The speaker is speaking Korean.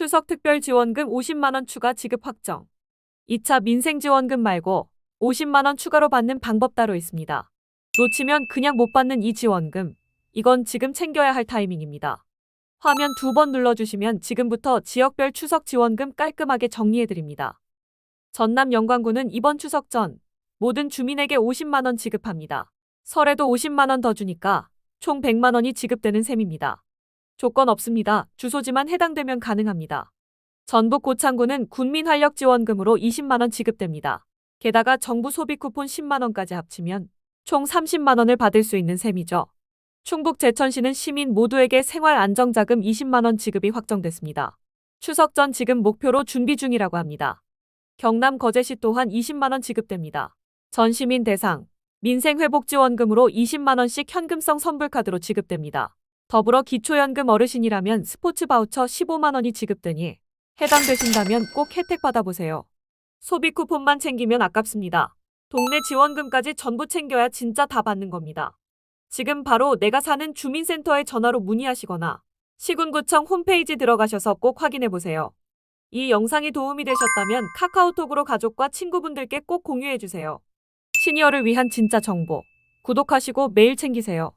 추석 특별 지원금 50만 원 추가 지급 확정. 2차 민생 지원금 말고 50만 원 추가로 받는 방법 따로 있습니다. 놓치면 그냥 못 받는 이 지원금. 이건 지금 챙겨야 할 타이밍입니다. 화면 두 번 눌러주시면 지금부터 지역별 추석 지원금 깔끔하게 정리해드립니다. 전남 영광구는 이번 추석 전 모든 주민에게 50만 원 지급합니다. 설에도 50만 원 더 주니까 총 100만 원이 지급되는 셈입니다. 조건 없습니다. 주소지만 해당되면 가능합니다. 전북 고창구는 군민활력지원금으로 20만 원 지급됩니다. 게다가 정부 소비 쿠폰 10만 원까지 합치면 총 30만 원을 받을 수 있는 셈이죠. 충북 제천시는 시민 모두에게 생활안정자금 20만 원 지급이 확정됐습니다. 추석 전 지급 목표로 준비 중이라고 합니다. 경남 거제시 또한 20만 원 지급됩니다. 전 시민 대상 민생회복지원금으로 20만 원씩 현금성 선불카드로 지급됩니다. 더불어 기초연금 어르신이라면 스포츠 바우처 15만 원이 지급되니 해당되신다면 꼭 혜택 받아보세요. 소비 쿠폰만 챙기면 아깝습니다. 동네 지원금까지 전부 챙겨야 진짜 다 받는 겁니다. 지금 바로 내가 사는 주민센터에 전화로 문의하시거나 시군구청 홈페이지 들어가셔서 꼭 확인해 보세요. 이 영상이 도움이 되셨다면 카카오톡으로 가족과 친구분들께 꼭 공유해 주세요. 시니어를 위한 진짜 정보. 구독하시고 매일 챙기세요.